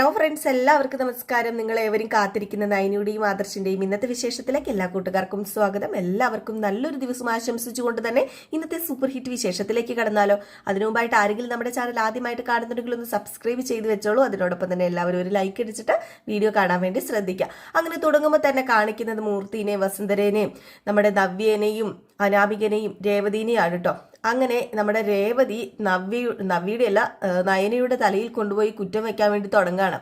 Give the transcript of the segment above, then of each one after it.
Hello friends എല്ലാവർക്കും നമസ്കാരം. നിങ്ങൾ ഏവരും കാത്തിരിക്കുന്ന നൈനയുടെയും ആദർശിന്റെയും ഇന്നത്തെ വിശേഷത്തിലേക്ക് എല്ലാ കൂട്ടുകാർക്കും സ്വാഗതം. എല്ലാവർക്കും നല്ലൊരു ദിവസം ആശംസിച്ചുകൊണ്ട് തന്നെ ഇന്നത്തെ സൂപ്പർ ഹിറ്റ് വിശേഷത്തിലേക്ക് കടന്നാലോ. അതിനു മുമ്പായിട്ട് ആരെങ്കിലും നമ്മുടെ ചാനൽ ആദ്യമായിട്ട് കാണുന്നുണ്ടെങ്കിൽ ഒന്ന് സബ്സ്ക്രൈബ് ചെയ്ത് വെച്ചോളൂ. അതിനോടൊപ്പം തന്നെ എല്ലാവരും ഒരു ലൈക്ക് അടിച്ചിട്ട് വീഡിയോ കാണാൻ വേണ്ടി ശ്രദ്ധിക്കുക. അങ്ങനെ തുടങ്ങുമ്പോൾ തന്നെ കാണിക്കുന്നത് മൂർത്തിനെയും വസുന്ധരേനെയും നമ്മുടെ നവ്യേനെയും അനാമികനെയും രേവതിനെയാണ് കേട്ടോ അങ്ങനെ നമ്മുടെ രേവതി നവ്യ നവ്യയുടെ അല്ല നയനയുടെ തലയിൽ കൊണ്ടുപോയി കുറ്റം വയ്ക്കാൻ വേണ്ടി തുടങ്ങുകയാണ്.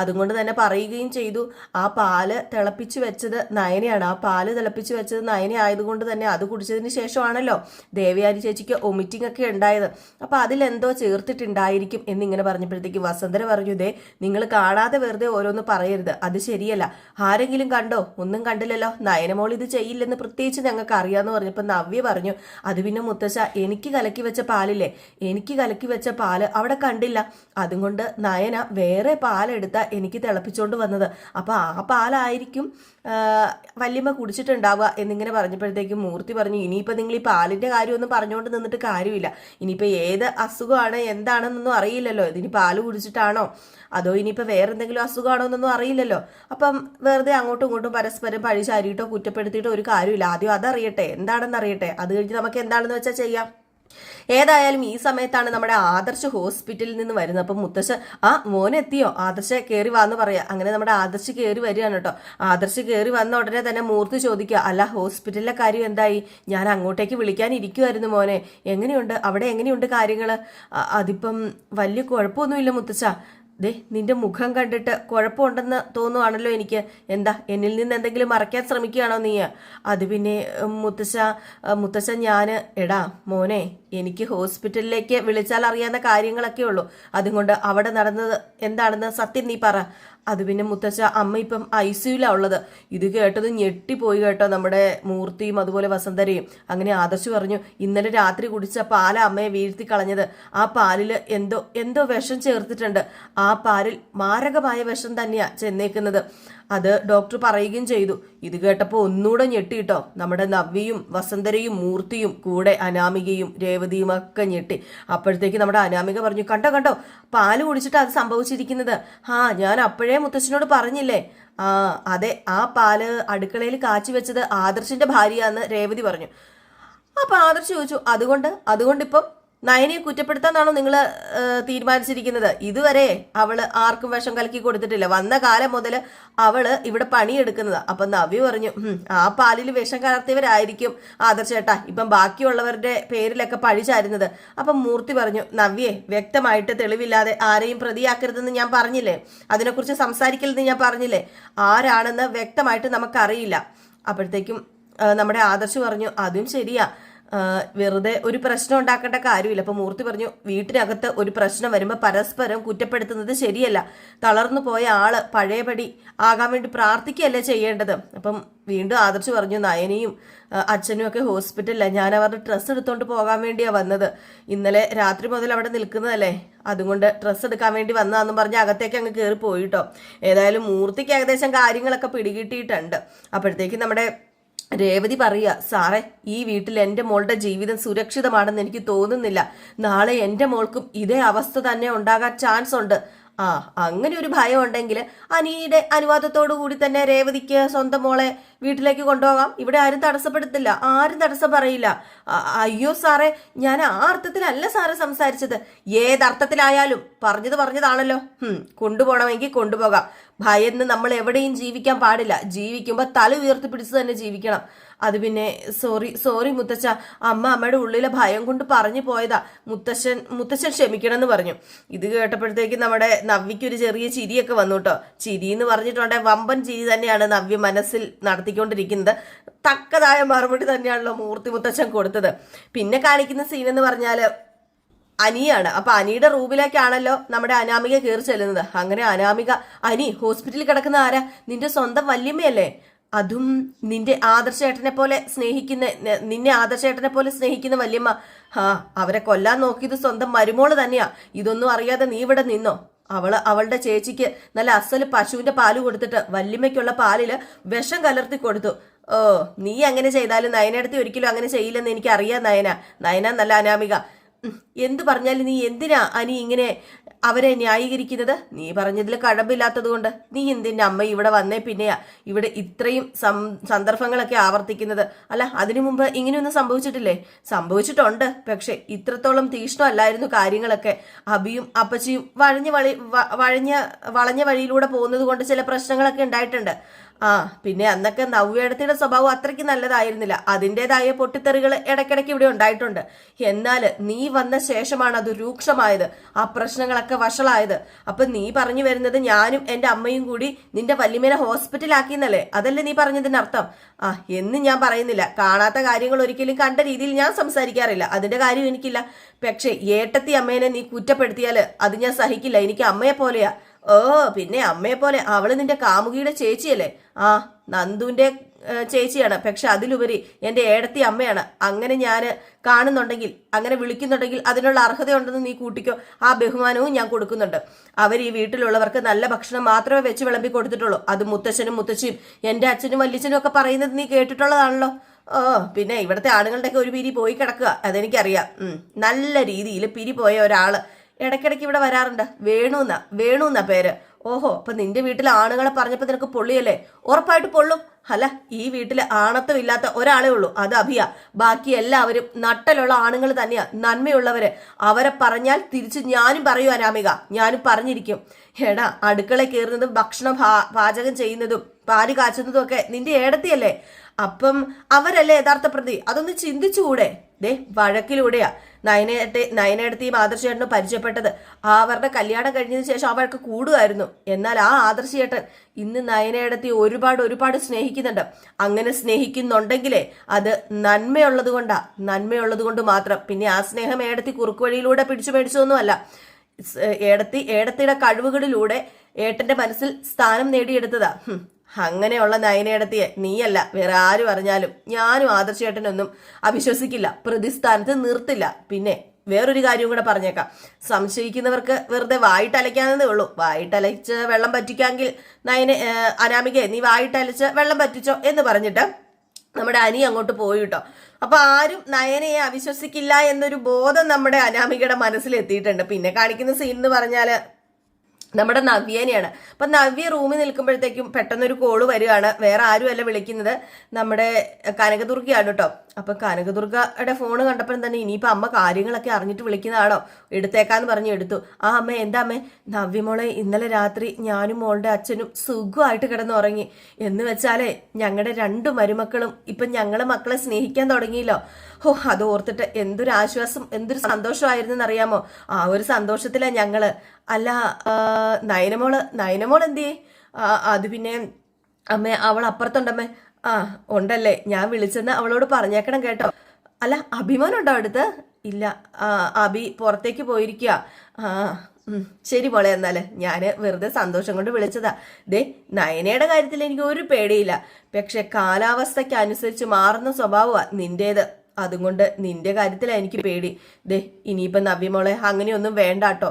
അതുകൊണ്ട് തന്നെ പറയുകയും ചെയ്തു. ആ പാൽ തിളപ്പിച്ച് വെച്ചത് നയനയാണ്. ആ പാൽ തിളപ്പിച്ച് വെച്ചത് നയന ആയതുകൊണ്ട് തന്നെ അത് കുടിച്ചതിന് ശേഷമാണല്ലോ ദേവയാനി ചേച്ചിക്ക് ഒമിറ്റിംഗ് ഒക്കെ ഉണ്ടായത്. അപ്പൊ അതിലെന്തോ ചേർത്തിട്ടുണ്ടായിരിക്കും എന്നിങ്ങനെ പറഞ്ഞപ്പോഴത്തേക്ക് വസന്തര പറഞ്ഞു ദേ നിങ്ങൾ കാണാതെ വെറുതെ ഓരോന്ന് പറയരുത്. അത് ശരിയല്ല. ആരെങ്കിലും കണ്ടോ? ഒന്നും കണ്ടില്ലല്ലോ. നയനമോൾ ഇത് ചെയ്യില്ലെന്ന് പ്രത്യേകിച്ച് ഞങ്ങൾക്ക് അറിയാമെന്ന് പറഞ്ഞപ്പോൾ നവ്യ പറഞ്ഞു അത് പിന്നെ മുത്തശ്ശ എനിക്ക് കലക്കി വെച്ച പാലില്ലേ? എനിക്ക് കലക്കി വെച്ച പാൽ അവിടെ കണ്ടില്ല. അതുകൊണ്ട് നയന വേറെ പാലെടുത്ത എനിക്ക് തിളപ്പിച്ചുകൊണ്ട് വന്നത്. അപ്പോൾ ആ പാലായിരിക്കും വല്യമ്മ കുടിച്ചിട്ടുണ്ടാവുക എന്നിങ്ങനെ പറഞ്ഞപ്പോഴത്തേക്കും മൂർത്തി പറഞ്ഞു ഇനിയിപ്പോൾ നിങ്ങൾ ഈ പാലിന്റെ കാര്യമൊന്നും പറഞ്ഞുകൊണ്ട് നിന്നിട്ട് കാര്യമില്ല. ഇനിയിപ്പോൾ ഏത് അസുഖമാണ് എന്താണെന്നൊന്നും അറിയില്ലല്ലോ. ഇതിനി പാൽ കുടിച്ചിട്ടാണോ? അതോ ഇനിയിപ്പോൾ വേറെ എന്തെങ്കിലും അസുഖമാണോ എന്നൊന്നും അറിയില്ലല്ലോ. അപ്പം വെറുതെ അങ്ങോട്ടും ഇങ്ങോട്ടും പരസ്പരം പഴി ചാരിയിട്ടോ കുറ്റപ്പെടുത്തിയിട്ടോ ഒരു കാര്യമില്ല. ആദ്യം അതറിയട്ടെ. എന്താണെന്ന് അറിയട്ടെ അത് കഴിഞ്ഞ് നമുക്ക് എന്താണെന്ന് വെച്ചാൽ ചെയ്യാം? ഏതായാലും ഈ സമയത്താണ് നമ്മുടെ ആദർശ് ഹോസ്പിറ്റലിൽ നിന്ന് വരുന്നത്. അപ്പം മുത്തശ്ശ ആ മോനെത്തിയോ ആദർശ കയറി വാന്ന് പറയാം. അങ്ങനെ നമ്മുടെ ആദർശ് കയറി വരികയാണ് കേട്ടോ. ആദർശ് കയറി വന്ന ഉടനെ തന്നെ മൂർത്തി ചോദിക്കുക അല്ല ഹോസ്പിറ്റലിലെ കാര്യം എന്തായി? ഞാൻ അങ്ങോട്ടേക്ക് വിളിക്കാൻ ഇരിക്കുമായിരുന്നു മോനെ. എങ്ങനെയുണ്ട്? അവിടെ എങ്ങനെയുണ്ട് കാര്യങ്ങൾ അതിപ്പം വലിയ കുഴപ്പമൊന്നുമില്ല മുത്തശ്ശ. ദേ നിന്റെ മുഖം കണ്ടിട്ട് കുഴപ്പമുണ്ടെന്ന് തോന്നുവാണല്ലോ എനിക്ക്. എന്താ എന്നിൽ നിന്ന് എന്തെങ്കിലും മറയ്ക്കാൻ ശ്രമിക്കുകയാണോ നീ? അത് പിന്നെ മുത്തശ്ശ മുത്തശ്ശ ഞാൻ എടാ മോനെ എനിക്ക് ഹോസ്പിറ്റലിലേക്ക് വിളിച്ചാൽ അറിയാവുന്ന കാര്യങ്ങളൊക്കെ ഉള്ളൂ. അതുകൊണ്ട് അവിടെ നടന്നത് എന്താണെന്ന് സത്യം നീ പറ. അത് പിന്നെ മുത്തശ്ശ അമ്മ ഇപ്പം ഐ സിയുലാണ് ഉള്ളത്. ഇത് കേട്ടത് ഞെട്ടിപ്പോയി കേട്ടോ നമ്മുടെ മൂർത്തിയും അതുപോലെ വസന്തരയും. അങ്ങനെ ആദർശ് പറഞ്ഞു ഇന്നലെ രാത്രി കുടിച്ച പാല അമ്മയെ വീഴ്ത്തി കളഞ്ഞത്. ആ പാലിൽ എന്തോ എന്തോ വിഷം ചേർത്തിട്ടുണ്ട്. ആ പാലിൽ മാരകമായ വിഷം തന്നെയാ ചെന്നേക്കുന്നത്. അത് ഡോക്ടർ പറയുകയും ചെയ്തു. ഇത് കേട്ടപ്പോൾ ഒന്നുകൂടെ ഞെട്ടിട്ടോ. നമ്മുടെ നവ്യയും വസന്തരയും മൂർത്തിയും കൂടെ അനാമികയും രേവതിയും ഒക്കെ ഞെട്ടി. അപ്പോഴത്തേക്ക് നമ്മുടെ അനാമിക പറഞ്ഞു കണ്ടോ കണ്ടോ പാൽ കുടിച്ചിട്ട് അത് സംഭവിച്ചിരിക്കുന്നത്. ആ ഞാൻ അപ്പോഴേ മുത്തശ്ശനോട് പറഞ്ഞില്ലേ. ആ അതെ ആ പാൽ അടുക്കളയിൽ കാച്ചി വെച്ചത് ആദർശിന്റെ ഭാര്യയാന്ന് രേവതി പറഞ്ഞു. അപ്പൊ ആദർശ് ചോദിച്ചു അതുകൊണ്ട് അതുകൊണ്ട് ഇപ്പം നയനെ കുറ്റപ്പെടുത്താന്നാണോ നിങ്ങൾ തീരുമാനിച്ചിരിക്കുന്നത്? ഇതുവരെ അവൾ ആർക്കും വിഷം കലക്കി കൊടുത്തിട്ടില്ല. വന്ന കാലം മുതൽ അവൾ ഇവിടെ പണിയെടുക്കുന്നത്. അപ്പൊ നവി പറഞ്ഞു "ഉം, ആ പാലിൽ വിഷം കലർത്തിയവരായിരിക്കും ആദർശേട്ടാ ഇപ്പം ബാക്കിയുള്ളവരുടെ പേരിലൊക്കെ പഴി ചാരുന്നത്. അപ്പം മൂർത്തി പറഞ്ഞു നവ്യെ വ്യക്തമായിട്ട് തെളിവില്ലാതെ ആരെയും പ്രതിയാക്കരുതെന്ന് ഞാൻ പറഞ്ഞില്ലേ? അതിനെക്കുറിച്ച് സംസാരിക്കരുതെന്ന് ഞാൻ പറഞ്ഞില്ലേ? ആരാണെന്ന് വ്യക്തമായിട്ട് നമുക്കറിയില്ല. അപ്പോഴത്തേക്കും നമ്മുടെ ആദർശ് പറഞ്ഞു അതും ശരിയാ. വെറുതെ ഒരു പ്രശ്നം ഉണ്ടാക്കേണ്ട കാര്യമില്ല. അപ്പൊ മൂർത്തി പറഞ്ഞു വീട്ടിനകത്ത് ഒരു പ്രശ്നം വരുമ്പോൾ പരസ്പരം കുറ്റപ്പെടുത്തുന്നത് ശരിയല്ല. തളർന്നു പോയ ആൾ പഴയപടി ആകാൻ വേണ്ടി പ്രാർത്ഥിക്കുകയല്ലേ ചെയ്യേണ്ടത്? അപ്പം വീണ്ടും ആദർശ് പറഞ്ഞു നയനയും അച്ഛനും ഒക്കെ ഹോസ്പിറ്റലിലാണ് ഞാൻ അവരുടെ ഡ്രസ്സ് എടുത്തോണ്ട് പോകാൻ വേണ്ടിയാ വന്നത്. ഇന്നലെ രാത്രി മുതൽ അവിടെ നിൽക്കുന്നതല്ലേ? അതുകൊണ്ട് ഡ്രസ്സ് എടുക്കാൻ വേണ്ടി വന്നതാന്നും പറഞ്ഞ് അകത്തേക്ക് അങ്ങ് കയറി പോയിട്ടോ ഏതായാലും മൂർത്തിക്ക് ഏകദേശം കാര്യങ്ങളൊക്കെ പിടികിട്ടിയിട്ടുണ്ട്. അപ്പോഴത്തേക്ക് നമ്മുടെ രേവതി പറയുക സാറേ ഈ വീട്ടിൽ എന്റെ മോളുടെ ജീവിതം സുരക്ഷിതമാണെന്ന് എനിക്ക് തോന്നുന്നില്ല. നാളെ എന്റെ മോൾക്കും ഇതേ അവസ്ഥ തന്നെ ഉണ്ടാകാൻ ചാൻസ് ഉണ്ട്. ആ അങ്ങനെ ഒരു ഭയം ഉണ്ടെങ്കിൽ അനിയുടെ അനുവാദത്തോടു കൂടി തന്നെ രേവതിക്ക് സ്വന്തം മോളെ വീട്ടിലേക്ക് കൊണ്ടുപോകാം. ഇവിടെ ആരും തടസ്സപ്പെടുത്തില്ല. ആരും തടസ്സം പറയില്ല. അയ്യോ സാറേ ഞാൻ ആ അർത്ഥത്തിലല്ല സാറ് സംസാരിച്ചത്. ഏതർത്ഥത്തിലായാലും പറഞ്ഞത് പറഞ്ഞതാണല്ലോ. കൊണ്ടുപോകണമെങ്കിൽ കൊണ്ടുപോകാം. ഭയന്ന് നമ്മൾ എവിടെയും ജീവിക്കാൻ പാടില്ല. ജീവിക്കുമ്പോൾ തല ഉയർത്തിപ്പിടിച്ച് തന്നെ ജീവിക്കണം. അത് പിന്നെ സോറി സോറി മുത്തച്ഛ. അമ്മ അമ്മയുടെ ഉള്ളിലെ ഭയം കൊണ്ട് പറഞ്ഞു പോയതാ. മുത്തശ്ശൻ മുത്തശ്ശൻ ക്ഷമിക്കണം എന്ന് പറഞ്ഞു. ഇത് കേട്ടപ്പോഴത്തേക്ക് നമ്മുടെ നവ്യയ്ക്ക് ഒരു ചെറിയ ചിരിയൊക്കെ വന്നു കേട്ടോ. ചിരി എന്ന് പറഞ്ഞിട്ടുണ്ടെങ്കിൽ വമ്പൻ ചിരി തന്നെയാണ് നവ്യ മനസ്സിൽ നടത്തിക്കൊണ്ടിരിക്കുന്നത്. തക്കതായ മറുപടി തന്നെയാണല്ലോ മൂർത്തി മുത്തച്ഛൻ കൊടുത്തത്. പിന്നെ കാണിക്കുന്ന സീൻ എന്ന് പറഞ്ഞാൽ അനിയാണ്. അപ്പൊ അനിയുടെ റൂമിലേക്കാണല്ലോ നമ്മുടെ അനാമിക കയറി ചെല്ലുന്നത്. അങ്ങനെ അനാമിക അനി ഹോസ്പിറ്റലിൽ കിടക്കുന്ന ആരാ? നിന്റെ സ്വന്തം വല്യമ്മയല്ലേ? അതും നിന്റെ ആദർശേട്ടനെ പോലെ സ്നേഹിക്കുന്ന നിന്നെ ആദർശേട്ടനെ പോലെ സ്നേഹിക്കുന്ന വല്യമ്മ. ഹാ അവരെ കൊല്ലാൻ നോക്കിയത് സ്വന്തം മരുമോൾ തന്നെയാ. ഇതൊന്നും അറിയാതെ നീ ഇവിടെ നിന്നോ? അവൾ അവളുടെ ചേച്ചിക്ക് നല്ല അസൽ പശുവിന്റെ പാൽ കൊടുത്തിട്ട് വല്യമ്മയ്ക്കുള്ള പാലിൽ വിഷം കലർത്തി കൊടുത്തു. ഓ നീ അങ്ങനെ ചെയ്താലും നയനടുത്ത് ഒരിക്കലും അങ്ങനെ ചെയ്യില്ലെന്ന് എനിക്ക് അറിയാം നയന. നയന നല്ല അനാമിക. എന്ത് പറഞ്ഞാലും നീ എന്തിനാ അനി ഇങ്ങനെ അവരെ ന്യായീകരിക്കുന്നത്? നീ പറഞ്ഞതിൽ കഴമ്പില്ലാത്തത് കൊണ്ട് നീ എന്തിന്റെ അമ്മ ഇവിടെ വന്നേ പിന്നെയാ ഇവിടെ ഇത്രയും സന്ദർഭങ്ങളൊക്കെ ആവർത്തിക്കുന്നത്? അല്ല അതിനു മുമ്പ് ഇങ്ങനെയൊന്നും സംഭവിച്ചിട്ടില്ലേ? സംഭവിച്ചിട്ടുണ്ട്. പക്ഷെ ഇത്രത്തോളം തീഷ്ണമല്ലായിരുന്നു കാര്യങ്ങളൊക്കെ. അബിയും അപ്പച്ചിയും വഴഞ്ഞ വളി വ- വഴഞ്ഞ വളഞ്ഞ വഴിയിലൂടെ പോകുന്നത് കൊണ്ട് ചില പ്രശ്നങ്ങളൊക്കെ ഉണ്ടായിട്ടുണ്ട്. ആ പിന്നെ അന്നൊക്കെ നവ്യടത്തിയുടെ സ്വഭാവം അത്രയ്ക്ക് നല്ലതായിരുന്നില്ല. അതിന്റെതായ പൊട്ടിത്തെറികൾ ഇടയ്ക്കിടയ്ക്ക് ഇവിടെ ഉണ്ടായിട്ടുണ്ട്. എന്നാൽ നീ വന്ന ശേഷമാണ് അത് രൂക്ഷമായത്. ആ പ്രശ്നങ്ങളൊക്കെ വഷളായത്. അപ്പൊ നീ പറഞ്ഞു വരുന്നത് ഞാനും എന്റെ അമ്മയും കൂടി നിന്റെ വല്യമ്മേനെ ഹോസ്പിറ്റലാക്കിയെന്നല്ലേ? അതല്ലേ നീ പറഞ്ഞതിന് അർത്ഥം? ആ എന്ന് ഞാൻ പറയുന്നില്ല. കാണാത്ത കാര്യങ്ങൾ ഒരിക്കലും കണ്ട രീതിയിൽ ഞാൻ സംസാരിക്കാറില്ല. അതിന്റെ കാര്യം എനിക്കില്ല. പക്ഷേ ഏട്ടത്തി അമ്മേനെ നീ കുറ്റപ്പെടുത്തിയാൽ അത് ഞാൻ സഹിക്കില്ല. എനിക്ക് അമ്മയെ പോലെയാ ഓ പിന്നെ അമ്മയെ പോലെ അവൾ നിന്റെ കാമുകിയുടെ ചേച്ചിയല്ലേ? ആ നന്ദുവിന്റെ ചേച്ചിയാണ്. പക്ഷെ അതിലുപരി എന്റെ ഏടത്തി അമ്മയാണ്. അങ്ങനെ ഞാൻ കാണുന്നുണ്ടെങ്കിൽ അങ്ങനെ വിളിക്കുന്നുണ്ടെങ്കിൽ അതിനുള്ള അർഹതയുണ്ടെന്ന് നീ കൂട്ടിക്കോ. ആ ബഹുമാനവും ഞാൻ കൊടുക്കുന്നുണ്ട്. അവർ ഈ വീട്ടിലുള്ളവർക്ക് നല്ല ഭക്ഷണം മാത്രമേ വെച്ച് വിളമ്പി കൊടുത്തിട്ടുള്ളൂ. അത് മുത്തച്ഛനും മുത്തശ്ശിയും എന്റെ അച്ഛനും വല്യച്ഛനും ഒക്കെ പറയുന്നത് നീ കേട്ടിട്ടുള്ളതാണല്ലോ. ഓ പിന്നെ ഇവിടുത്തെ ആണുങ്ങളുടെയൊക്കെ ഒരു പിരി പോയി കിടക്കുക. അതെനിക്കറിയാം. നല്ല രീതിയിൽ പിരി പോയ ഒരാൾ. ഇടയ്ക്കിടയ്ക്ക് ഇവിടെ വരാറുണ്ട്. വേണുന്ന വേണുന്ന പേര്. ഓഹോ അപ്പൊ നിന്റെ വീട്ടിൽ ആണുങ്ങളെ പറഞ്ഞപ്പോ നിനക്ക് പൊള്ളിയല്ലേ? ഉറപ്പായിട്ട് പൊള്ളും. അല്ല ഈ വീട്ടിൽ ആണത്വം ഇല്ലാത്ത ഒരാളേ ഉള്ളൂ. അത് അഭിയ. ബാക്കി എല്ലാവരും നട്ടലുള്ള ആണുങ്ങൾ തന്നെയാ. നന്മയുള്ളവര്. അവരെ പറഞ്ഞാൽ തിരിച്ച് ഞാനും പറയൂ അനാമിക ഞാനും പറഞ്ഞിരിക്കും. എടാ അടുക്കള കയറുന്നതും ഭക്ഷണം പാചകം ചെയ്യുന്നതും പാൽ കാച്ചുന്നതും ഒക്കെ നിന്റെ ഏടത്തിയല്ലേ? അപ്പം അവരല്ലേ യഥാർത്ഥ പ്രതി? അതൊന്ന് ചിന്തിച്ചുകൂടെ. ദേ വഴക്കിലൂടെയാ. നയനത്തെ ഈ ആദർശേട്ടനും പരിചയപ്പെട്ടത്. അവരുടെ കല്യാണം കഴിഞ്ഞതിന് ശേഷം അവർക്ക് കൂടുമായിരുന്നു. എന്നാൽ ആ ആദർശേട്ടൻ ഇന്ന് നയനയിടത്തി ഒരുപാട് ഒരുപാട് സ്നേഹിക്കുന്നുണ്ട്. അങ്ങനെ സ്നേഹിക്കുന്നുണ്ടെങ്കിലേ അത് നന്മയുള്ളത് കൊണ്ടാ. നന്മയുള്ളത് കൊണ്ട് മാത്രം. പിന്നെ ആ സ്നേഹം ഏടത്തി കുറുക്കുവഴിയിലൂടെ പിടിച്ചു മേടിച്ചതൊന്നുമല്ല. ഏടത്തി ഏടത്തിയുടെ കഴിവുകളിലൂടെ ഏട്ടന്റെ മനസ്സിൽ സ്ഥാനം നേടിയെടുത്തതാ. അങ്ങനെയുള്ള നയനയിടത്തിയെ നീയല്ല വേറെ ആര് പറഞ്ഞാലും. ഞാനും ആദർശേട്ടനൊന്നും അവിശ്വസിക്കില്ല പ്രതിസ്ഥാനത്ത് നിർത്തില്ല. പിന്നെ വേറൊരു കാര്യം കൂടെ പറഞ്ഞേക്കാം. സംശയിക്കുന്നവർക്ക് വെറുതെ വായിട്ടലയ്ക്കാന്നേ ഉള്ളൂ. വായിട്ടലച്ച് വെള്ളം പറ്റിക്കാമെങ്കിൽ നയനെ അനാമികയെ നീ വായിട്ടലച്ച് വെള്ളം പറ്റിച്ചോ എന്ന് പറഞ്ഞിട്ട് നമ്മുടെ അനി അങ്ങോട്ട് പോയി കേട്ടോ അപ്പൊ ആരും നയനയെ അവിശ്വസിക്കില്ല എന്നൊരു ബോധം നമ്മുടെ അനാമികയുടെ മനസ്സിൽ എത്തിയിട്ടുണ്ട് പിന്നെ കാണിക്കുന്ന സീൻ എന്ന് പറഞ്ഞാൽ നമ്മുടെ നവ്യേനെയാണ്. അപ്പൊ നവ്യ റൂമിൽ നിൽക്കുമ്പോഴത്തേക്കും പെട്ടെന്നൊരു കോൾ വരികയാണ് വേറെ ആരുമല്ല വിളിക്കുന്നത്. നമ്മുടെ കനകദുർഗയാണ് കേട്ടോ. അപ്പൊ കനകദുർഗയുടെ ഫോൺ കണ്ടപ്പോഴും തന്നെ ഇനിയിപ്പോ അമ്മ കാര്യങ്ങളൊക്കെ അറിഞ്ഞിട്ട് വിളിക്കുന്നതാണോ? എടുത്തേക്കാന്ന് പറഞ്ഞു എടുത്തു. ആ അമ്മ എന്താ അമ്മേ? നവ്യമോളെ ഇന്നലെ രാത്രി ഞാനും മോളുടെ അച്ഛനും സുഖമായിട്ട് കിടന്നുറങ്ങി. എന്ന് വെച്ചാലേ ഞങ്ങളുടെ രണ്ടു മരുമക്കളും ഇപ്പൊ ഞങ്ങളെ മക്കളെ സ്നേഹിക്കാൻ തുടങ്ങിയല്ലോ. ഹോ അത് ഓർത്തിട്ട് എന്തൊരു ആശ്വാസം എന്തൊരു സന്തോഷമായിരുന്നു അറിയാമോ ആ ഒരു സന്തോഷത്തിലാ ഞങ്ങൾ. അല്ല നയനമോൾ നയനമോൾ എന്തിയേ? അത് പിന്നെ അമ്മേ അവൾ അപ്പുറത്തുണ്ടമ്മേ. ആ ഉണ്ടല്ലേ. ഞാൻ വിളിച്ചെന്ന് അവളോട് പറഞ്ഞേക്കണം കേട്ടോ. അല്ല അഭിമാനുണ്ടോ അടുത്ത്? ഇല്ല. അഭി പുറത്തേക്ക് പോയിരിക്കുക ആ ശരി മോളെ എന്നാൽ. ഞാൻ വെറുതെ സന്തോഷം കൊണ്ട് വിളിച്ചതാ. ദേ നയനയുടെ കാര്യത്തിൽ എനിക്ക് ഒരു പേടിയില്ല. പക്ഷെ കാലാവസ്ഥയ്ക്ക് അനുസരിച്ച് മാറുന്ന സ്വഭാവമാണ് നിന്റേത്. അതുകൊണ്ട് നിന്റെ കാര്യത്തിലാണ് എനിക്ക് പേടി. ദേ ഇനിയിപ്പം നവ്യമോളെ അങ്ങനെയൊന്നും വേണ്ട കേട്ടോ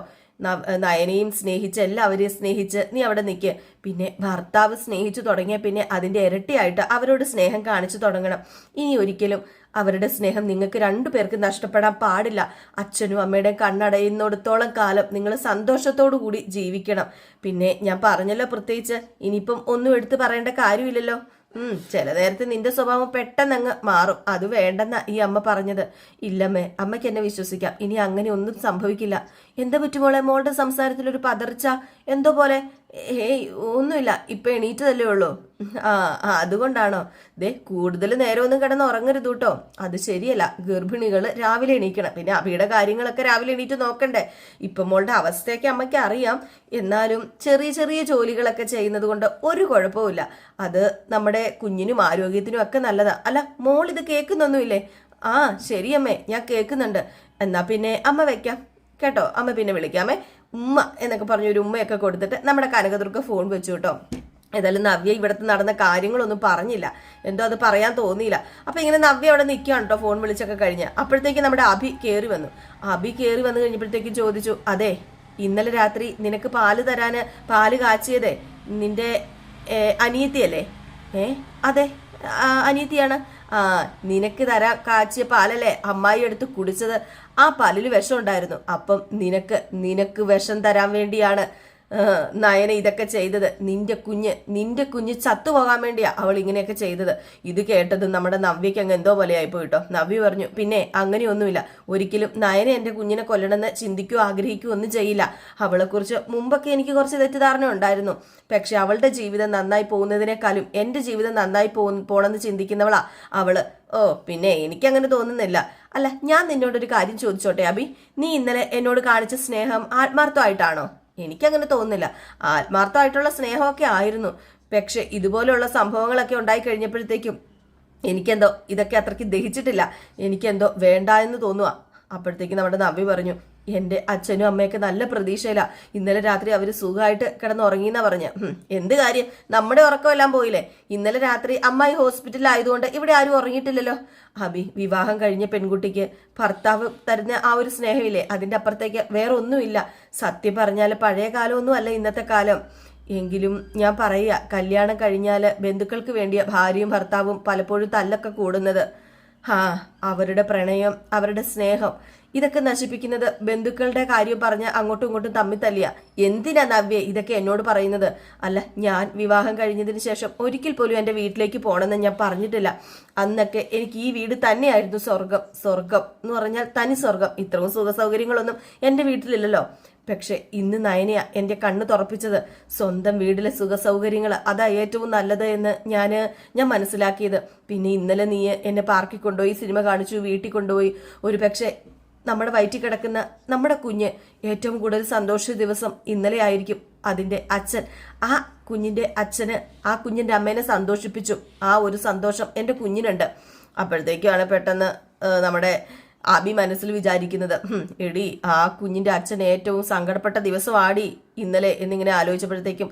നയനെയും സ്നേഹിച്ച് എല്ലാവരെയും സ്നേഹിച്ച് നീ അവിടെ നിൽക്ക് പിന്നെ ഭർത്താവ് സ്നേഹിച്ചു തുടങ്ങിയ പിന്നെ അതിന്റെ ഇരട്ടിയായിട്ട് അവരോട് സ്നേഹം കാണിച്ചു തുടങ്ങണം. ഇനി ഒരിക്കലും അവരുടെ സ്നേഹം നിങ്ങൾക്ക് രണ്ടു പേർക്ക് നഷ്ടപ്പെടാൻ പാടില്ല. അച്ഛനും അമ്മയുടെയും കണ്ണടയുന്നിടത്തോളം കാലം നിങ്ങൾ സന്തോഷത്തോടു കൂടി ജീവിക്കണം. പിന്നെ ഞാൻ പറഞ്ഞല്ലോ പ്രത്യേകിച്ച് ഇനിയിപ്പം ഒന്നും എടുത്തു പറയേണ്ട കാര്യമില്ലല്ലോ. ഉം ചില നേരത്തെ നിന്റെ സ്വഭാവം പെട്ടെന്ന് അങ്ങ് മാറും. അത് വേണ്ടെന്നാ ഈ അമ്മ പറഞ്ഞത്. ഇല്ലമ്മേ അമ്മയ്ക്ക് എന്നെ വിശ്വസിക്കാം. ഇനി അങ്ങനെ ഒന്നും സംഭവിക്കില്ല. എന്താ പറ്റുമോളെ? മോളുടെ സംസാരത്തിൽ ഒരു പതർച്ച? എന്തോ പോലെ ഏയ് ഒന്നുമില്ല. ഇപ്പൊ എണീറ്റതല്ലേ ഉള്ളൂ. ആ അതുകൊണ്ടാണോ. ദേ കൂടുതൽ നേരമൊന്നും കിടന്ന് ഉറങ്ങരുത് കേട്ടോ അത് ശരിയല്ല. ഗർഭിണികൾ രാവിലെ എണീക്കണം. പിന്നെ അഭിയുടെ കാര്യങ്ങളൊക്കെ രാവിലെ എണീറ്റ് നോക്കണ്ടേ. ഇപ്പം മോളുടെ അവസ്ഥയൊക്കെ അമ്മയ്ക്ക് അറിയാം. എന്നാലും ചെറിയ ചെറിയ ജോലികളൊക്കെ ചെയ്യുന്നത് കൊണ്ട് ഒരു കുഴപ്പമില്ല അത് നമ്മുടെ കുഞ്ഞിനും ആരോഗ്യത്തിനും ഒക്കെ നല്ലതാണ് അല്ല മോൾ ഇത് കേൾക്കുന്നൊന്നുമില്ലേ? ആ ശരിയമ്മേ. ഞാൻ കേൾക്കുന്നുണ്ട്. എന്നാ പിന്നെ അമ്മ വെക്കാം. കേട്ടോ? അമ്മ പിന്നെ വിളിക്കാമേ. ഉമ്മ എന്നൊക്കെ പറഞ്ഞ ഒരു ഉമ്മയൊക്കെ കൊടുത്തിട്ട് നമ്മുടെ കനകദുർഗ ഫോൺ വെച്ചു കേട്ടോ. ഏതായാലും നവ്യ ഇവിടുത്തെ നടന്ന കാര്യങ്ങളൊന്നും പറഞ്ഞില്ല. എന്തോ അത് പറയാൻ തോന്നിയില്ല. അപ്പൊ ഇങ്ങനെ നവ്യ അവിടെ നിൽക്കുകയാണ് കേട്ടോ ഫോൺ വിളിച്ചൊക്കെ കഴിഞ്ഞ്. അപ്പോഴത്തേക്ക് നമ്മുടെ അഭി കയറി വന്നു. അഭി കയറി വന്നു കഴിഞ്ഞപ്പോഴത്തേക്ക് ചോദിച്ചു അതെ ഇന്നലെ രാത്രി നിനക്ക് പാൽ തരാന് പാൽ കാച്ചിയതേ? നിന്റെ അനിയത്തിയല്ലേ? ഏ അതെ അനിയത്തിയാണ്. ആ നിനക്ക് തരാ കാച്ചിയ പാലല്ലേ? അമ്മായി എടുത്ത് കുടിച്ചത് ആ പാലിൽ വിഷം ഉണ്ടായിരുന്നു. അപ്പം നിനക്ക് നിനക്ക് വിഷം തരാൻ വേണ്ടിയാണ് നയന ഇതൊക്കെ ചെയ്തത്. നിന്റെ കുഞ്ഞ് നിന്റെ കുഞ്ഞ് ചത്തുപോകാൻ വേണ്ടിയാ അവൾ ഇങ്ങനെയൊക്കെ ചെയ്തത്. ഇത് കേട്ടത് നമ്മുടെ നവ്യക്ക് അങ്ങ് എന്തോ പോലെ ആയിപ്പോയി കേട്ടോ നവ്യ പറഞ്ഞു പിന്നെ അങ്ങനെയൊന്നുമില്ല. ഒരിക്കലും നയന എന്റെ കുഞ്ഞിനെ കൊല്ലണമെന്ന് ചിന്തിക്കുകയോ ആഗ്രഹിക്കുകയോ ഒന്നും ചെയ്യില്ല. അവളെക്കുറിച്ച് മുമ്പൊക്കെ എനിക്ക് കുറച്ച് തെറ്റിദ്ധാരണ ഉണ്ടായിരുന്നു. പക്ഷെ അവളുടെ ജീവിതം നന്നായി പോകുന്നതിനേക്കാളും എന്റെ ജീവിതം നന്നായി പോ പോണെന്ന് ചിന്തിക്കുന്നവളാ അവൾ. ഓ പിന്നെ എനിക്കങ്ങനെ തോന്നുന്നില്ല. അല്ല ഞാൻ നിന്നോടൊരു കാര്യം ചോദിച്ചോട്ടെ അബി? നീ ഇന്നലെ എന്നോട് കാണിച്ച സ്നേഹം ആത്മാർത്ഥമായിട്ടാണോ? എനിക്കങ്ങനെ തോന്നുന്നില്ല. ആത്മാർത്ഥമായിട്ടുള്ള സ്നേഹമൊക്കെ ആയിരുന്നു. പക്ഷെ ഇതുപോലെയുള്ള സംഭവങ്ങളൊക്കെ ഉണ്ടായി കഴിഞ്ഞപ്പോഴത്തേക്കും എനിക്കെന്തോ ഇതൊക്കെ അത്രയ്ക്ക് ദഹിച്ചിട്ടില്ല. എനിക്കെന്തോ വേണ്ട എന്ന് തോന്നുക അപ്പോഴത്തേക്ക് നമ്മുടെ നവ്യ പറഞ്ഞു എന്റെ അച്ഛനും അമ്മയൊക്കെ നല്ല പ്രതീക്ഷയില്ല ഇന്നലെ രാത്രി അവർ സുഖമായിട്ട് കിടന്നുറങ്ങിയെന്നാ പറഞ്ഞ. എന്ത് കാര്യം? നമ്മുടെ ഉറക്കമെല്ലാം പോയില്ലേ? ഇന്നലെ രാത്രി അമ്മായി ഹോസ്പിറ്റലിലായതുകൊണ്ട് ഇവിടെ ആരും ഉറങ്ങിയിട്ടില്ലല്ലോ. അബി വിവാഹം കഴിഞ്ഞ പെൺകുട്ടിക്ക് ഭർത്താവ് തരുന്ന ആ ഒരു സ്നേഹമില്ലേ? അതിന്റെ അപ്പുറത്തേക്ക് വേറെ ഒന്നുമില്ല സത്യം പറഞ്ഞാൽ പഴയ കാലമൊന്നും അല്ല ഇന്നത്തെ കാലം. എങ്കിലും ഞാൻ പറയുക കല്യാണം കഴിഞ്ഞാൽ ബന്ധുക്കൾക്ക് വേണ്ടിയ ഭാര്യയും ഭർത്താവും പലപ്പോഴും തല്ലൊക്കെ കൂടുന്നത്. ഹാ അവരുടെ പ്രണയം അവരുടെ സ്നേഹം ഇതൊക്കെ നശിപ്പിക്കുന്നത് ബന്ധുക്കളുടെ കാര്യം പറഞ്ഞ് അങ്ങോട്ടും ഇങ്ങോട്ടും തമ്മി തല്ലിയ എന്തിനാ നവ്യ ഇതൊക്കെ എന്നോട് പറയുന്നത്? അല്ല ഞാൻ വിവാഹം കഴിഞ്ഞതിന് ശേഷം ഒരിക്കൽ പോലും എന്റെ വീട്ടിലേക്ക് പോകണമെന്ന് ഞാൻ പറഞ്ഞിട്ടില്ല. അന്നൊക്കെ എനിക്ക് ഈ വീട് തന്നെയായിരുന്നു സ്വർഗം. സ്വർഗം എന്ന് പറഞ്ഞാൽ തനി സ്വർഗം. ഇത്രയും സുഖ സൗകര്യങ്ങളൊന്നും എന്റെ വീട്ടിലില്ലല്ലോ. പക്ഷെ ഇന്ന് നയനയ എന്റെ കണ്ണ് തുറപ്പിച്ചത്. സ്വന്തം വീട്ടിലെ സുഖ സൗകര്യങ്ങൾ അതാ ഏറ്റവും നല്ലത് എന്ന് ഞാൻ ഞാൻ മനസ്സിലാക്കിയത്. പിന്നെ ഇന്നലെ നീ എന്നെ പാർക്കിൽ കൊണ്ടുപോയി സിനിമ കാണിച്ചു വീട്ടിൽ കൊണ്ടുപോയി. ഒരു പക്ഷേ നമ്മുടെ വയറ്റിൽ കിടക്കുന്ന നമ്മുടെ കുഞ്ഞ് ഏറ്റവും കൂടുതൽ സന്തോഷ ദിവസം ഇന്നലെ ആയിരിക്കും അതിന്റെ അച്ഛൻ. ആ കുഞ്ഞിന്റെ അച്ഛന് ആ കുഞ്ഞിന്റെ അമ്മേനെ സന്തോഷിപ്പിച്ചു ആ ഒരു സന്തോഷം എന്റെ കുഞ്ഞിനുണ്ട്. അപ്പോഴത്തേക്കാണ് പെട്ടെന്ന് നമ്മുടെ അബി മനസ്സിൽ വിചാരിക്കുന്നത് "ഹും, എടി ആ കുഞ്ഞിന്റെ അച്ഛൻ ഏറ്റവും സങ്കടപ്പെട്ട ദിവസം ആടി ഇന്നലെ എന്നിങ്ങനെ ആലോചിച്ചപ്പോഴത്തേക്കും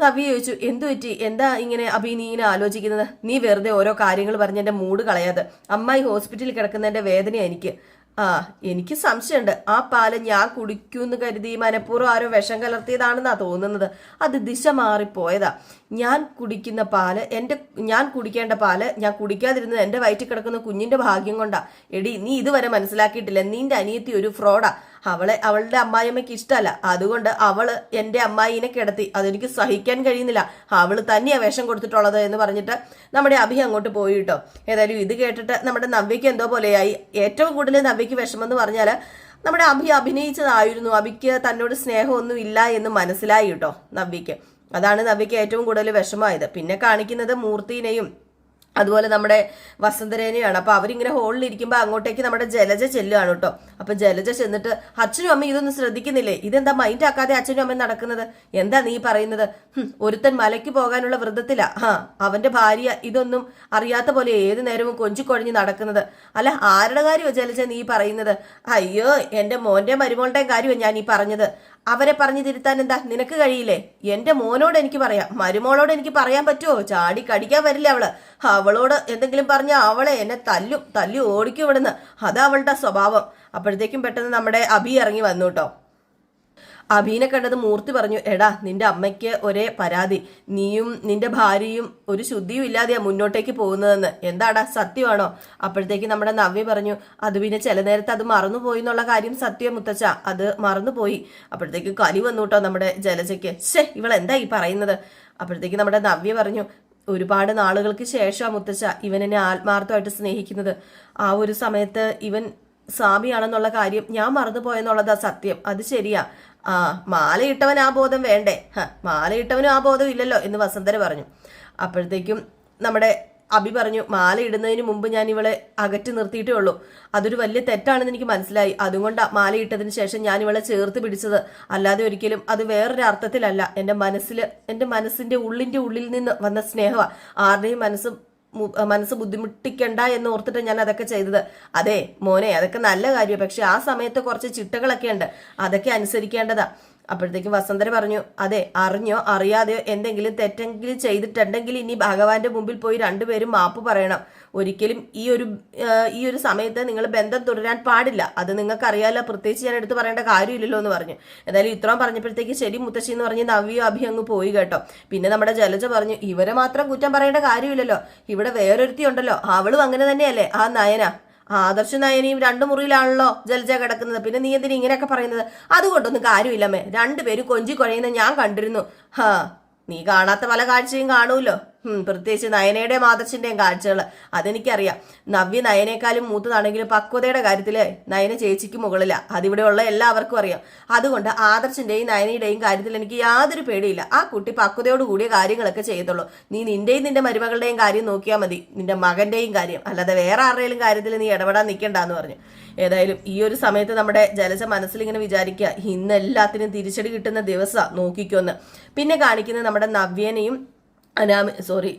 നബി ചോദിച്ചു എന്തു പറ്റി? എന്താ ഇങ്ങനെ അബി നീ ഇങ്ങനെ ആലോചിക്കുന്നത്? നീ വെറുതെ ഓരോ കാര്യങ്ങൾ പറഞ്ഞ് എന്റെ മൂഡ് കളയാതെ. അമ്മായി ഹോസ്പിറ്റലിൽ കിടക്കുന്നതിന്റെ വേദന എനിക്ക്. ആ എനിക്ക് സംശയമുണ്ട്. ആ പാൽ ഞാൻ കുടിക്കൂന്ന് കരുതി മനഃപൂർവം ആരോ വിഷം കലർത്തിയതാണെന്നാ തോന്നുന്നത്. അത് ദിശ മാറിപ്പോയതാ. ഞാൻ കുടിക്കുന്ന പാൽ എന്റെ ഞാൻ കുടിക്കേണ്ട പാൽ ഞാൻ കുടിക്കാതിരുന്നത് എന്റെ വയറ്റിൽ കിടക്കുന്ന കുഞ്ഞിന്റെ ഭാഗ്യം കൊണ്ടാ. എടി നീ ഇതുവരെ മനസ്സിലാക്കിയിട്ടില്ല. നിന്റെ അനിയത്തി ഒരു ഫ്രോഡാ. അവളെ അവളുടെ അമ്മായിയമ്മയ്ക്ക് ഇഷ്ടമല്ല അതുകൊണ്ട് അവൾ എന്റെ അമ്മായിനെ കിടത്തി. അതെനിക്ക് സഹിക്കാൻ കഴിയുന്നില്ല. അവൾ തന്നെയാ വേഷം കൊടുത്തിട്ടുള്ളത് എന്ന് പറഞ്ഞിട്ട് നമ്മുടെ അഭി അങ്ങോട്ട് പോയി കേട്ടോ. ഏതായാലും ഇത് കേട്ടിട്ട് നമ്മുടെ നവ്യയ്ക്ക് എന്തോ പോലെയായി. ഏറ്റവും കൂടുതൽ നവ്യയ്ക്ക് വിഷമം എന്ന് പറഞ്ഞാൽ നമ്മുടെ അഭി അഭിനയിച്ചതായിരുന്നു. അഭിക്ക് തന്നോട് സ്നേഹമൊന്നും ഇല്ല എന്ന് മനസ്സിലായി കേട്ടോ നവ്യയ്ക്ക്. അതാണ് നവ്യയ്ക്ക് ഏറ്റവും കൂടുതൽ വിഷമമായത്. പിന്നെ കാണിക്കുന്നത് മൂർത്തിനെയും അതുപോലെ നമ്മുടെ വസന്തരേനയാണ്. അപ്പൊ അവരിങ്ങനെ ഹോളിൽ ഇരിക്കുമ്പോൾ അങ്ങോട്ടേക്ക് നമ്മുടെ ജലജ ചെല്ലുകയാണ് കേട്ടോ അപ്പൊ ജലജ ചെന്നിട്ട് അച്ഛനും അമ്മയും ഇതൊന്നും ശ്രദ്ധിക്കുന്നില്ലേ? ഇതെന്താ മൈൻഡ് ആക്കാതെ അച്ഛനും അമ്മയും നടക്കുന്നത്? എന്താ നീ പറയുന്നത്? ഒരുത്തൻ മലയ്ക്ക് പോകാനുള്ള വ്രതത്തിലാ ആ അവന്റെ ഭാര്യ ഇതൊന്നും അറിയാത്ത പോലെ ഏത് നേരവും കൊഞ്ചിക്കൊഴഞ്ഞ് നടക്കുന്നത്. അല്ല ആരുടെ കാര്യമോ ജലജ നീ പറയുന്നത്? അയ്യോ എന്റെ മോന്റെ മരുമോളുടെ കാര്യമോ ഞാൻ ഈ പറഞ്ഞത്. അവരെ പറഞ്ഞു തിരുത്താൻ എന്താ? നിനക്ക് കഴിയില്ലേ? എന്റെ മോനോട് എനിക്ക് പറയാം. മരുമോളോട് എനിക്ക് പറയാൻ പറ്റുമോ ചാടി കടിക്കാൻ വരില്ല അവൾ? അവളോട് എന്തെങ്കിലും പറഞ്ഞ അവളെ എന്നെ തല്ലും തല്ലി ഓടിക്കും ഇവിടുന്ന്. അതാ അവളുടെ സ്വഭാവം. അപ്പോഴത്തേക്കും പെട്ടെന്ന് നമ്മുടെ അഭി ഇറങ്ങി വന്നു കേട്ടോ. അഭീനെ കണ്ടത് മൂർത്തി പറഞ്ഞു എടാ നിന്റെ അമ്മയ്ക്ക് ഒരേ പരാതി. നീയും നിന്റെ ഭാര്യയും ഒരു ശുദ്ധിയും ഇല്ലാതെയാ മുന്നോട്ടേക്ക് പോകുന്നതെന്ന്. എന്താടാ സത്യമാണോ? അപ്പോഴത്തേക്ക് നമ്മുടെ നവ്യ പറഞ്ഞു അത് പിന്നെ ചില നേരത്തെ അത് മറന്നുപോയി എന്നുള്ള കാര്യം സത്യം മുത്തച്ഛ. അത് മറന്നുപോയി. അപ്പോഴത്തേക്ക് കലി വന്നു കേട്ടോ നമ്മുടെ ജലജയ്ക്ക്. ശേ ഇവൾ എന്താ ഈ പറയുന്നത്? അപ്പോഴത്തേക്ക് നമ്മുടെ നവ്യ പറഞ്ഞു ഒരുപാട് നാളുകൾക്ക് ശേഷമാണ് മുത്തച്ഛ ഇവൻ എന്നെ ആത്മാർത്ഥമായിട്ട് സ്നേഹിക്കുന്നത്. ആ ഒരു സമയത്ത് ഇവൻ സ്വാമിയാണെന്നുള്ള കാര്യം ഞാൻ മറന്നുപോയെന്നുള്ളതാ സത്യം. അത് ശരിയാ. ആ മാലയിട്ടവൻ ആ ബോധം വേണ്ടേ? മാലയിട്ടവനും ആ ബോധം ഇല്ലല്ലോ എന്ന് വസന്തര പറഞ്ഞു. അപ്പോഴത്തേക്കും നമ്മുടെ അഭി പറഞ്ഞു മാല ഇടുന്നതിന് മുമ്പ് ഞാൻ ഇവളെ അകറ്റി നിർത്തിയിട്ടേ ഉള്ളൂ. അതൊരു വലിയ തെറ്റാണെന്ന് എനിക്ക് മനസ്സിലായി. അതുകൊണ്ട് മാല ഇട്ടതിന് ശേഷം ഞാൻ ഇവളെ ചേർത്ത് പിടിച്ചത്. അല്ലാതെ ഒരിക്കലും അത് വേറൊരു അർത്ഥത്തിലല്ല. എന്റെ മനസ്സിൽ എന്റെ മനസ്സിന്റെ ഉള്ളിന്റെ ഉള്ളിൽ നിന്ന് വന്ന സ്നേഹമാണ് ആരുടെയും മനസ്സ് മനസ്സ് ബുദ്ധിമുട്ടിക്കണ്ട എന്ന് ഓർത്തിട്ട് ഞാൻ അതൊക്കെ ചെയ്തത്. അതെ മോനെ അതൊക്കെ നല്ല കാര്യം പക്ഷെ ആ സമയത്ത് കുറച്ച് ചിട്ടകളൊക്കെ ഉണ്ട്. അതൊക്കെ അനുസരിക്കേണ്ടതാ. അപ്പോഴത്തേക്കും വസന്തര പറഞ്ഞു അതെ അറിഞ്ഞോ അറിയാതെയോ എന്തെങ്കിലും തെറ്റെങ്കിലും ചെയ്തിട്ടുണ്ടെങ്കിൽ ഇനി ഭഗവാന്റെ മുമ്പിൽ പോയി രണ്ടുപേരും മാപ്പ് പറയണം. ഒരിക്കലും ഈ ഒരു ഈ ഒരു സമയത്ത് നിങ്ങൾ ബന്ധം തുടരാൻ പാടില്ല. അത് നിങ്ങൾക്ക് അറിയാലോ പ്രത്യേകിച്ച് ഞാൻ എടുത്ത് പറയേണ്ട കാര്യമില്ലല്ലോ എന്ന് പറഞ്ഞു. എന്തായാലും ഇത്രയും പറഞ്ഞപ്പോഴത്തേക്ക് ശരി മുത്തശ്ശി എന്ന് പറഞ്ഞ് നവ്യോ അഭി അങ്ങ് പോയി കേട്ടോ. പിന്നെ നമ്മുടെ ജലജ പറഞ്ഞു ഇവരെ മാത്രം കുറ്റം പറയേണ്ട കാര്യമില്ലല്ലോ. ഇവിടെ വേറൊരുത്തി ഉണ്ടല്ലോ അവളും അങ്ങനെ തന്നെയല്ലേ ആ നയന? ആദർശ നയനിയും രണ്ട് മുറിയിലാണല്ലോ ജലജ കിടക്കുന്നത്. പിന്നെ നീ എന്തിനും ഇങ്ങനെയൊക്കെ പറയുന്നത്? അതുകൊണ്ടൊന്നും കാര്യമില്ലമ്മേ. രണ്ടുപേരും കൊഞ്ചി കുഴയുന്ന ഞാൻ കണ്ടിരുന്നു. ഹാ നീ കാണാത്ത പല കാഴ്ചയും കാണൂല്ലോ. പ്രത്യേകിച്ച് നയനയുടെയും ആദർശിന്റെയും കാഴ്ചകൾ അതെനിക്കറിയാം. നവ്യ നയനേക്കാളും മൂത്തതാണെങ്കിലും പക്വതയുടെ കാര്യത്തിൽ നയന ചേച്ചിക്ക് മുകളില്ല അതിവിടെയുള്ള എല്ലാവർക്കും അറിയാം. അതുകൊണ്ട് ആദർശിന്റെയും നയനയുടെയും കാര്യത്തിൽ എനിക്ക് യാതൊരു പേടിയില്ല. ആ കുട്ടി പക്വതയോട് കൂടിയ കാര്യങ്ങളൊക്കെ ചെയ്യത്തുള്ളൂ. നീ നിന്റെയും നിന്റെ മരുമകളുടെയും കാര്യം നോക്കിയാൽ മതി. നിന്റെ മകന്റെയും കാര്യം. അല്ലാതെ വേറെ ആരുടെയും കാര്യത്തിൽ നീ ഇടപെടാൻ നിൽക്കണ്ടെന്ന് പറഞ്ഞു. ഏതായാലും ഈ ഒരു സമയത്ത് നമ്മുടെ ജലജ മനസ്സിൽ ഇങ്ങനെ വിചാരിക്കുക ഇന്ന് എല്ലാത്തിനും തിരിച്ചടി കിട്ടുന്ന ദിവസമാണ് നോക്കിക്കൊന്ന്. പിന്നെ കാണിക്കുന്നത് നമ്മുടെ നവ്യനെയും അനാമി സോറി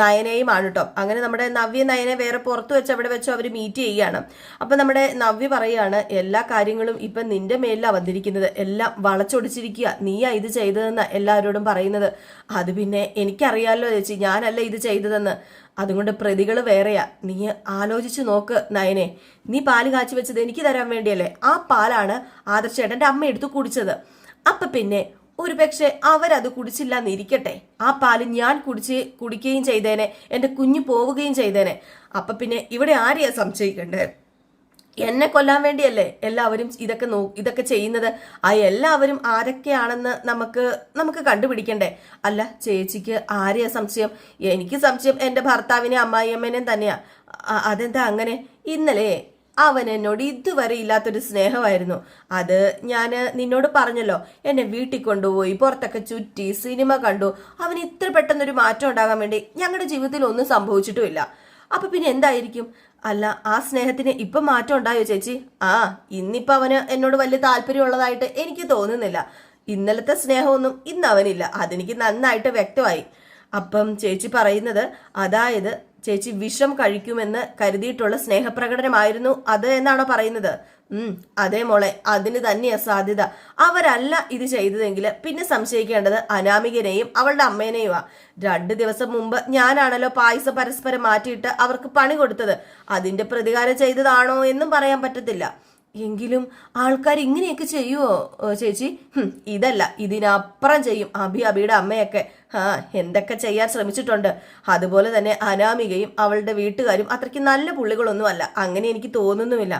നയനയുമാണ് കേട്ടോ അങ്ങനെ നമ്മുടെ നവ്യ നയനെ വേറെ പുറത്ത് വെച്ച് അവിടെ വെച്ചോ അവർ മീറ്റ് ചെയ്യുകയാണ്. അപ്പം നമ്മുടെ നവ്യ പറയാണ് എല്ലാ കാര്യങ്ങളും ഇപ്പം നിന്റെ മേലിലാണ് വന്നിരിക്കുന്നത്. എല്ലാം വളച്ചൊടിച്ചിരിക്കുക. നീയാ ഇത് ചെയ്തതെന്ന് എല്ലാവരോടും പറയുന്നത്. അത് പിന്നെ എനിക്കറിയാമല്ലോ ചേച്ചി ഞാനല്ല ഇത് ചെയ്തതെന്ന്. അതുകൊണ്ട് പ്രതികൾ വേറെയാ. നീ ആലോചിച്ച് നോക്ക് നയനെ. നീ പാൽ കാച്ചി വെച്ചത് എനിക്ക് തരാൻ വേണ്ടിയല്ലേ? ആ പാലാണ് ആദർശേട്ടന്റെ അമ്മ എടുത്തു കുടിച്ചത്. അപ്പം പിന്നെ ഒരുപക്ഷെ അവരത് കുടിച്ചില്ല എന്നിരിക്കട്ടെ ആ പാൽ ഞാൻ കുടിച്ച് കുടിക്കുകയും ചെയ്തേനെ എന്റെ കുഞ്ഞു പോവുകയും ചെയ്തേനെ. അപ്പൊ പിന്നെ ഇവിടെ ആരെയാ സംശയിക്കണ്ടേ? എന്നെ കൊല്ലാൻ വേണ്ടിയല്ലേ എല്ലാവരും ഇതൊക്കെ നോ ഇതൊക്കെ ചെയ്യുന്നത്? ആ എല്ലാവരും ആരൊക്കെയാണെന്ന് നമുക്ക് നമുക്ക് കണ്ടുപിടിക്കണ്ടേ? അല്ല ചേച്ചിക്ക് ആരെയാ സംശയം? എനിക്ക് സംശയം എന്റെ ഭർത്താവിനെ അമ്മായിയമ്മേനെയും തന്നെയാ. അതെന്താ അങ്ങനെ? ഇന്നലെ അവൻ എന്നോട് ഇതുവരെ ഇല്ലാത്തൊരു സ്നേഹമായിരുന്നു. അത് ഞാൻ നിന്നോട് പറഞ്ഞല്ലോ എന്നെ വീട്ടിൽ കൊണ്ടുപോയി പുറത്തൊക്കെ ചുറ്റി സിനിമ കണ്ടു. അവൻ ഇത്ര പെട്ടെന്നൊരു മാറ്റം ഉണ്ടാകാൻ വേണ്ടി ഞങ്ങളുടെ ജീവിതത്തിൽ ഒന്നും സംഭവിച്ചിട്ടുമില്ല. അപ്പൊ പിന്നെ എന്തായിരിക്കും? അല്ല ആ സ്നേഹത്തിന് ഇപ്പൊ മാറ്റം ഉണ്ടായോ ചേച്ചി? ആ ഇന്നിപ്പോ അവന് എന്നോട് വലിയ താല്പര്യമുള്ളതായിട്ട് എനിക്ക് തോന്നുന്നില്ല. ഇന്നലത്തെ സ്നേഹമൊന്നും ഇന്ന് അവനില്ല. അതെനിക്ക് നന്നായിട്ട് വ്യക്തമായി. അപ്പം ചേച്ചി പറയുന്നത് അതായത് ചേച്ചി വിഷം കഴിക്കുമെന്ന് കരുതിയിട്ടുള്ള സ്നേഹപ്രകടനമായിരുന്നു അത് എന്നാണോ പറയുന്നത്? ഉം അതേ മോളെ അതിന് തന്നെയാ സാധ്യത. അവരല്ല ഇത് ചെയ്തതെങ്കിൽ പിന്നെ സംശയിക്കേണ്ടത് അനാമികനെയും അവളുടെ അമ്മേനെയുമാ രണ്ട് ദിവസം മുമ്പ് ഞാനാണല്ലോ പായസം പരസ്പരം മാറ്റിയിട്ട് അവർക്ക് പണി കൊടുത്തത്. അതിന്റെ പ്രതികാരം ചെയ്തതാണോ എന്നും പറയാൻ പറ്റത്തില്ല. എങ്കിലും ആൾക്കാർ ഇങ്ങനെയൊക്കെ ചെയ്യുവോ ചേച്ചി? ഇതല്ല ഇതിനപ്പുറം ചെയ്യും. അബി അബിയുടെ അമ്മയൊക്കെ. ആ എന്തൊക്കെ ചെയ്യാൻ ശ്രമിച്ചിട്ടുണ്ട്. അതുപോലെ തന്നെ അനാമികയും അവളുടെ വീട്ടുകാരും അത്രയ്ക്ക് നല്ല പുള്ളികളൊന്നുമല്ല. അങ്ങനെ എനിക്ക് തോന്നുന്നുമില്ല.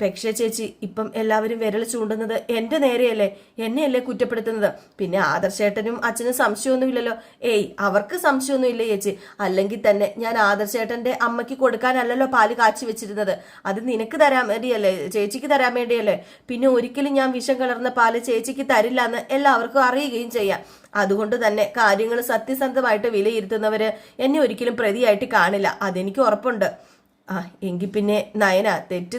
പക്ഷേ ചേച്ചി ഇപ്പം എല്ലാവരും വിരൽ ചൂണ്ടുന്നത് എന്റെ നേരെയല്ലേ? എന്നെയല്ലേ കുറ്റപ്പെടുത്തുന്നത്? പിന്നെ ആദർശേട്ടനും അച്ഛനും സംശയമൊന്നുമില്ലല്ലോ. ഏയ് അവർക്ക് സംശയമൊന്നുമില്ല ചേച്ചി. അല്ലെങ്കിൽ തന്നെ ഞാൻ ആദർശേട്ടന്റെ അമ്മയ്ക്ക് കൊടുക്കാനല്ലല്ലോ പാൽ കാച്ചി വെച്ചിരുന്നത്. അത് നിനക്ക് തരാൻ വേണ്ടിയല്ലേ? ചേച്ചിക്ക് തരാൻ വേണ്ടിയല്ലേ? പിന്നെ ഒരിക്കലും ഞാൻ വിഷം കലർന്ന പാൽ ചേച്ചിക്ക് തരില്ല എന്ന് എല്ലാവർക്കും അറിയുകയും ചെയ്യാം. അതുകൊണ്ട് തന്നെ കാര്യങ്ങൾ സത്യസന്ധമായിട്ട് വിലയിരുത്തുന്നവര് എന്നെ ഒരിക്കലും പ്രതിയായിട്ട് കാണില്ല. അതെനിക്ക് ഉറപ്പുണ്ട്. ആ എങ്കിൽ പിന്നെ നയന തെറ്റ്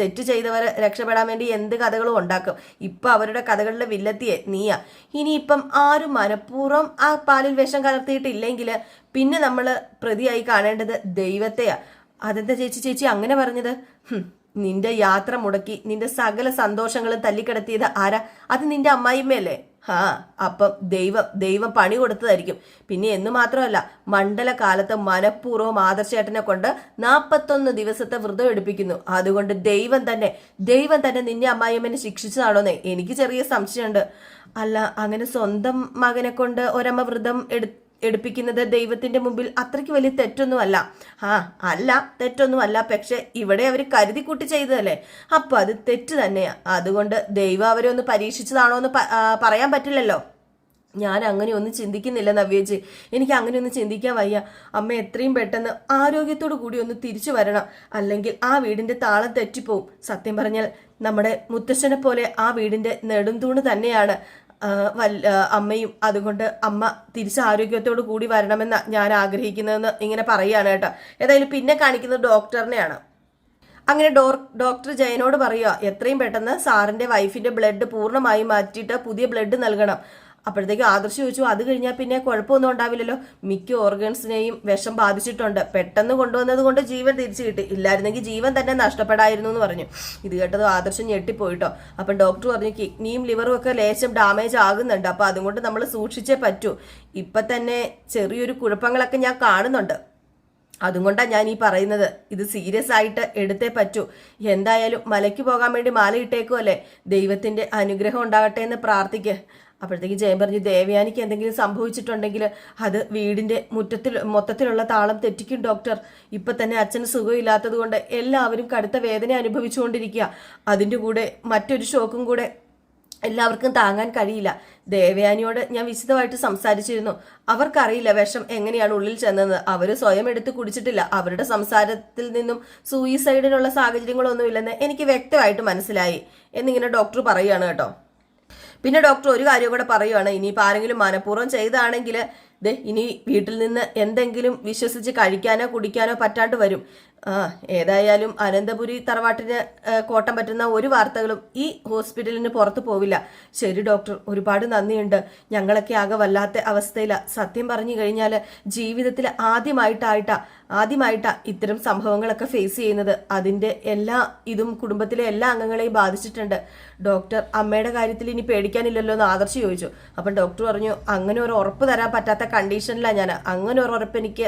തെറ്റ് ചെയ്തവരെ രക്ഷപ്പെടാൻ വേണ്ടി എന്ത് കഥകളും ഉണ്ടാക്കും. ഇപ്പൊ അവരുടെ കഥകളിലെ വില്ലത്തിയെ നീയാ. ഇനിയിപ്പം ആരും മനഃപൂർവം ആ പാലിൽ വിഷം കലർത്തിയിട്ടില്ലെങ്കിൽ പിന്നെ നമ്മൾ പ്രതിയായി കാണേണ്ടത് ദൈവത്തെയാ. അതെന്താ ചേച്ചി ചേച്ചി അങ്ങനെ പറഞ്ഞത്? നിന്റെ യാത്ര മുടക്കി നിന്റെ സകല സന്തോഷങ്ങളും തല്ലിക്കിടത്തിയത് ആരാ? അത് നിന്റെ അമ്മായിമ്മയല്ലേ? ഹാ അപ്പം ദൈവം ദൈവം പണി കൊടുത്തതായിരിക്കും. പിന്നെ എന്ന് മാത്രമല്ല മണ്ഡലകാലത്ത് മനഃപൂർവം ആദർശേട്ടനെ കൊണ്ട് നാൽപ്പത്തൊന്ന് ദിവസത്തെ വ്രതം എടുപ്പിക്കുന്നു. അതുകൊണ്ട് ദൈവം തന്നെ ദൈവം തന്നെ നിന്നെ അമ്മായിയമ്മനെ ശിക്ഷിച്ചതാണോന്നേ എനിക്ക് ചെറിയ സംശയമുണ്ട്. അല്ല അങ്ങനെ സ്വന്തം മകനെ കൊണ്ട് ഒരമ്മ വ്രതം എടു എടുപ്പിക്കുന്നത് ദൈവത്തിന്റെ മുമ്പിൽ അത്രയ്ക്ക് വലിയ തെറ്റൊന്നുമല്ല. ആ അല്ല തെറ്റൊന്നുമല്ല. പക്ഷെ ഇവിടെ അവർ കരുതി കൂട്ടി ചെയ്തതല്ലേ? അപ്പൊ അത് തെറ്റ് തന്നെയാ. അതുകൊണ്ട് ദൈവം അവരെ ഒന്ന് പരീക്ഷിച്ചതാണോ എന്ന് പറയാൻ പറ്റില്ലല്ലോ. ഞാൻ അങ്ങനെ ഒന്നും ചിന്തിക്കുന്നില്ല നവ്യേജി. എനിക്ക് അങ്ങനെ ഒന്നും ചിന്തിക്കാൻ വയ്യ. അമ്മ എത്രയും പെട്ടെന്ന് ആരോഗ്യത്തോടു കൂടി ഒന്ന് തിരിച്ചു വരണം. അല്ലെങ്കിൽ ആ വീടിന്റെ താളം തെറ്റിപ്പോവും. സത്യം പറഞ്ഞാൽ നമ്മുടെ മുത്തശ്ശനെ പോലെ ആ വീടിന്റെ നെടുംതൂണ് തന്നെയാണ്. ആ, അമ്മയും അതുകൊണ്ട് അമ്മ തിരിച്ച് ആരോഗ്യത്തോടു കൂടി വരണമെന്ന് ഞാൻ ആഗ്രഹിക്കുന്നതെന്ന് ഇങ്ങനെ പറയുകയാണ് കേട്ടോ. ഏതായാലും പിന്നെ കാണിക്കുന്നത് ഡോക്ടറിനെയാണ്. അങ്ങനെ ഡോ ഡോക്ടർ ജയനോട് പറയുക എത്രയും പെട്ടെന്ന് സാറിന്റെ വൈഫിന്റെ ബ്ലഡ് പൂർണമായും മാറ്റിയിട്ട് പുതിയ ബ്ലഡ് നൽകണം. അപ്പോഴത്തേക്ക് ആദർശ് ചോദിച്ചു അത് കഴിഞ്ഞാൽ പിന്നെ കുഴപ്പമൊന്നും ഉണ്ടാവില്ലല്ലോ. മിക്ക ഓർഗൻസിനെയും വിഷം ബാധിച്ചിട്ടുണ്ട്. പെട്ടെന്ന് കൊണ്ടുവന്നത് കൊണ്ട് ജീവൻ തിരിച്ചു കിട്ടി. ഇല്ലായിരുന്നെങ്കിൽ ജീവൻ തന്നെ നഷ്ടപ്പെടായിരുന്നു എന്ന് പറഞ്ഞു. ഇത് കേട്ടത് ആദർശം ഞെട്ടിപ്പോയിട്ടോ. അപ്പം ഡോക്ടർ പറഞ്ഞു കിഡ്നിയും ലിവറും ഒക്കെ ലേശം ഡാമേജ് ആകുന്നുണ്ട്. അപ്പം അതുകൊണ്ട് നമ്മൾ സൂക്ഷിച്ചേ പറ്റൂ. ഇപ്പം തന്നെ ചെറിയൊരു കുഴപ്പങ്ങളൊക്കെ ഞാൻ കാണുന്നുണ്ട്. അതുകൊണ്ടാണ് ഞാൻ ഈ പറയുന്നത്. ഇത് സീരിയസ് ആയിട്ട് എടുത്തേ പറ്റൂ. എന്തായാലും മലയ്ക്ക് പോകാൻ വേണ്ടി മാല ഇട്ടേക്കുമല്ലേ ദൈവത്തിന്റെ അനുഗ്രഹം ഉണ്ടാകട്ടെ എന്ന് പ്രാർത്ഥിക്കുക അപ്പോഴത്തേക്ക് ജയം പറഞ്ഞു ദേവയാനിക്ക് എന്തെങ്കിലും സംഭവിച്ചിട്ടുണ്ടെങ്കിൽ അത് വീടിന്റെ മുറ്റത്തിൽ മൊത്തത്തിലുള്ള താളം തെറ്റിക്കും ഡോക്ടർ. ഇപ്പൊ തന്നെ അച്ഛന് സുഖമില്ലാത്തത് കൊണ്ട് എല്ലാവരും കടുത്ത വേദന അനുഭവിച്ചുകൊണ്ടിരിക്കുക. അതിന്റെ കൂടെ മറ്റൊരു ഷോക്കും കൂടെ എല്ലാവർക്കും താങ്ങാൻ കഴിയില്ല. ദേവയാനിയോട് ഞാൻ വിശദമായിട്ട് സംസാരിച്ചിരുന്നു. അവർക്കറിയില്ല വിഷം എങ്ങനെയാണ് ഉള്ളിൽ ചെന്നത്. അവർ സ്വയം എടുത്ത് കുടിച്ചിട്ടില്ല. അവരുടെ സംസാരത്തിൽ നിന്നും സൂയിസൈഡിനുള്ള സാഹചര്യങ്ങളൊന്നുമില്ലെന്ന് എനിക്ക് വ്യക്തമായിട്ട് മനസ്സിലായി. എന്നിങ്ങനെ ഡോക്ടർ പറയുകയാണ് കേട്ടോ. പിന്നെ ഡോക്ടർ ഒരു കാര്യം കൂടെ പറയുവാണ്. ഇനിയിപ്പോൾ ആരെങ്കിലും മനഃപൂർവം ചെയ്താണെങ്കിൽ ദേ ഇനി വീട്ടിൽ നിന്ന് എന്തെങ്കിലും വിശ്വസിച്ച് കഴിക്കാനോ കുടിക്കാനോ പറ്റാണ്ട് വരും. ആ ഏതായാലും അനന്തപുരി തറവാട്ടിന് കോട്ടം പറ്റുന്ന ഒരു വാർത്തകളും ഈ ഹോസ്പിറ്റലിന് പുറത്തു പോവില്ല. ശരി ഡോക്ടർ ഒരുപാട് നന്ദിയുണ്ട്. ഞങ്ങളൊക്കെ ആകെ വല്ലാത്ത അവസ്ഥയിലാണ് സത്യം പറഞ്ഞു കഴിഞ്ഞാൽ ജീവിതത്തിൽ ആദ്യമായിട്ടായിട്ടാ ആദ്യമായിട്ടാ ഇത്തരം സംഭവങ്ങളൊക്കെ ഫേസ് ചെയ്യുന്നത്. അതിന്റെ എല്ലാ ഇതും കുടുംബത്തിലെ എല്ലാ അംഗങ്ങളെയും ബാധിച്ചിട്ടുണ്ട്. ഡോക്ടർ അമ്മയുടെ കാര്യത്തിൽ ഇനി പേടിക്കാനില്ലല്ലോ എന്ന് ആദർശ് ചോദിച്ചു. അപ്പം ഡോക്ടർ പറഞ്ഞു അങ്ങനെ ഒരു ഉറപ്പ് തരാൻ പറ്റാത്ത കണ്ടീഷനിലാണ് ഞാൻ അങ്ങനെ ഒരു ഉറപ്പ് എനിക്ക്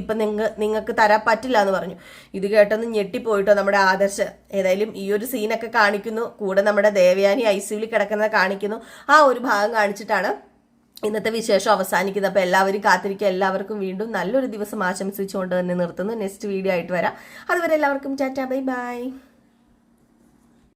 ഇപ്പം നിങ്ങൾ നിങ്ങൾക്ക് തരാൻ പറ്റില്ല എന്ന് പറഞ്ഞു. ഇത് കേട്ടൊന്ന് ഞെട്ടിപ്പോയിട്ടോ നമ്മുടെ ആദർശ്. ഏതായാലും ഈ ഒരു സീനൊക്കെ കാണിക്കുന്നു. കൂടെ നമ്മുടെ ദേവയാനി ഐ സിയുവിൽ കിടക്കുന്നത് കാണിക്കുന്നു. ആ ഒരു ഭാഗം കാണിച്ചിട്ടാണ് ഇന്നത്തെ വിശേഷം അവസാനിക്കുന്നത്. അപ്പോൾ എല്ലാവരും കാത്തിരിക്കുക. എല്ലാവർക്കും വീണ്ടും നല്ലൊരു ദിവസം ആശംസിച്ചുകൊണ്ട് തന്നെ നിർത്തുന്നു. നെക്സ്റ്റ് വീഡിയോ ആയിട്ട് വരാം. അതുവരെ എല്ലാവർക്കും ടാറ്റാ ബൈ ബൈ.